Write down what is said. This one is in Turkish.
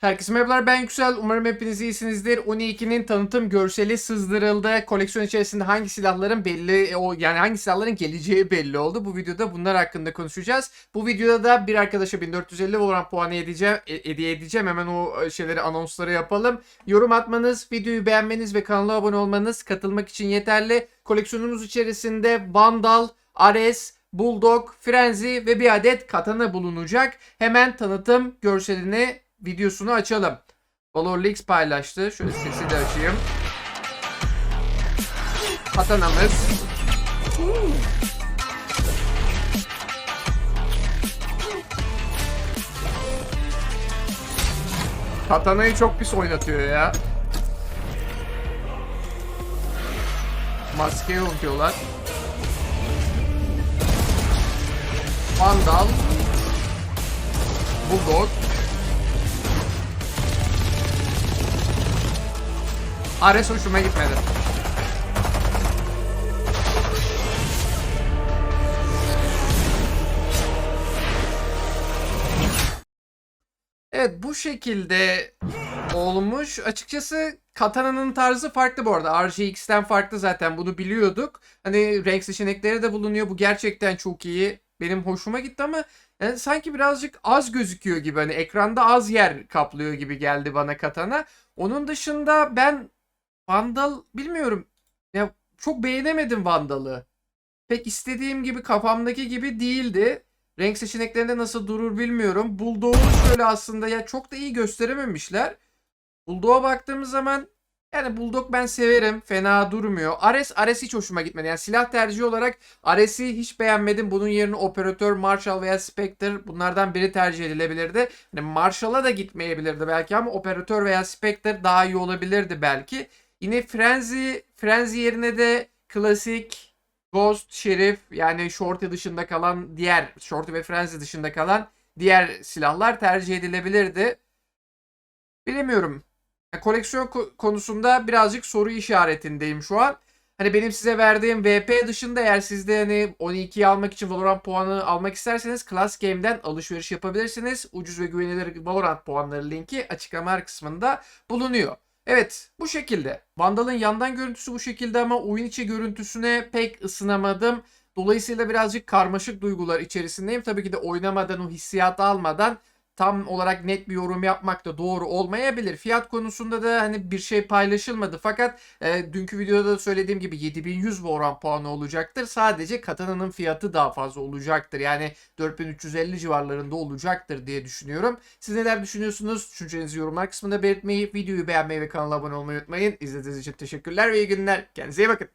Herkese merhabalar ben Yüksel. Umarım hepiniz iyisinizdir. Uni 2'nin tanıtım görseli sızdırıldı. Koleksiyon içerisinde hangi silahların belli o yani hangi silahların geleceği belli oldu. Bu videoda bunlar hakkında konuşacağız. Bu videoda da bir arkadaşa 1450 Valorant puanı edeceğim, e- hediye edeceğim. Hemen o e, şeyleri anonsları yapalım. Yorum atmanız, videoyu beğenmeniz ve kanala abone olmanız katılmak için yeterli. Koleksiyonumuz içerisinde Vandal, Ares, Bulldog, Frenzy ve bir adet katana bulunacak. Hemen tanıtım görselini videosunu açalım. Valor Leaks paylaştı. Şöyle sesi de açayım. Katanamız. Katanayı çok pis oynatıyor ya. Maskeyi unutuyorlar. Vandal. Bulldog. Ares hoşuma gitmedi. Evet bu şekilde olmuş. Açıkçası Katana'nın tarzı farklı bu arada. RGX'ten farklı zaten bunu biliyorduk. Hani renk seçenekleri de bulunuyor. Bu gerçekten çok iyi. Benim hoşuma gitti ama yani sanki birazcık az gözüküyor gibi. Hani ekranda az yer kaplıyor gibi geldi bana Katana. Onun dışında ben Vandal bilmiyorum. Ya çok beğenemedim Vandal'ı. Pek istediğim gibi kafamdaki gibi değildi. Renk seçeneklerinde nasıl durur bilmiyorum. Bulldog'u şöyle aslında ya çok da iyi gösterememişler. Bulldog'a baktığımız zaman yani Bulldog ben severim. Fena durmuyor. Ares, Ares hiç hoşuma gitmedi. Yani silah tercihi olarak Ares'i hiç beğenmedim. Bunun yerine Operatör, Marshall veya Spectre bunlardan biri tercih edilebilirdi. Hani Marshall'a da gitmeyebilirdi belki ama Operatör veya Spectre daha iyi olabilirdi belki. Yine Frenzy, Frenzy yerine de klasik Ghost, Şerif yani Shorty dışında kalan diğer Shorty ve Frenzy dışında kalan diğer silahlar tercih edilebilirdi. Bilemiyorum. Ya, Koleksiyon ko- konusunda birazcık soru işaretindeyim şu an. Hani benim size verdiğim VP dışında eğer siz de hani 12'yi almak için Valorant puanı almak isterseniz Class Game'den alışveriş yapabilirsiniz. Ucuz ve güvenilir Valorant puanları linki açıklama kısmında bulunuyor. Evet bu şekilde. Vandal'ın yandan görüntüsü bu şekilde ama oyun içi görüntüsüne pek ısınamadım. Dolayısıyla birazcık karmaşık duygular içerisindeyim. Tabii ki de oynamadan o hissiyatı almadan tam olarak net bir yorum yapmak da doğru olmayabilir. Fiyat konusunda da hani bir şey paylaşılmadı. Fakat e, dünkü videoda da söylediğim gibi 7100 Voran puanı olacaktır. Sadece Katana'nın fiyatı daha fazla olacaktır. Yani 4350 civarlarında olacaktır diye düşünüyorum. Siz neler düşünüyorsunuz? Düşüncelerinizi yorumlar kısmında belirtmeyi, videoyu beğenmeyi ve kanala abone olmayı unutmayın. İzlediğiniz için teşekkürler ve iyi günler. Kendinize iyi bakın.